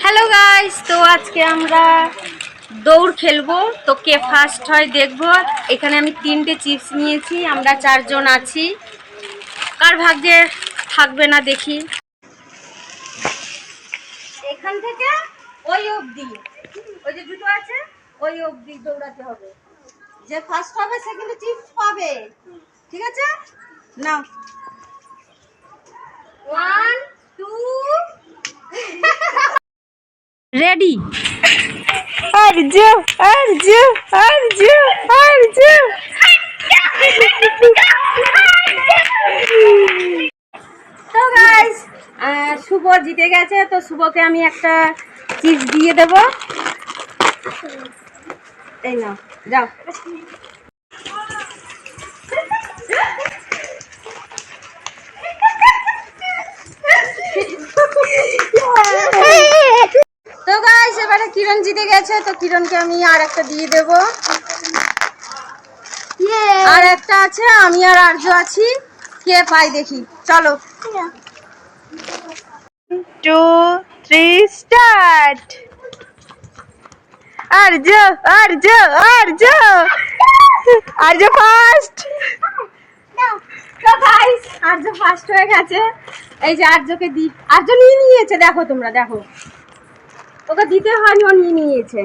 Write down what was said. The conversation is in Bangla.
হ্যালো গাইস তো আজকে আমরা দৌড় খেলব। তো কে ফার্স্ট হয় দেখব। এখানে আমি তিনটে চিপস নিয়েছি। আমরা চারজন আছি। কার ভাগ্যে থাকবে না দেখি। এখান থেকে ওই অবধি। ওই যে দুটো আছে, ওই অবধি দৌড়াতে হবে। যে ফার্স্ট হবে, সে কিন্তু চিপস পাবে। ঠিক আছে? নাও ওয়ান টু রেডি আরজ আরজ আরজ আরজ তো গাইস শুভ জিতে গেছে তো শুভকে আমি একটা চিপস দিয়ে দেব। এই নাও যাও তো এবারে কিরণ জিতে গেছে তো কিরণকে আমি আর একটা দিয়ে দেব। আর একটা আছে আমি আর আর্য আছি। কে পাই দেখি চলো। টু থ্রি স্টার্ট আরজ আরজ আরজ! আরজ ফার্স্ট আর্য ফার্স্ট হয়ে গেছে। এই যে আর্যকে দি আর্য নিয়ে নিয়েছে দেখো তোমরা দেখো। ওকে দিতে হয়নি ও নিয়ে নিয়েছে।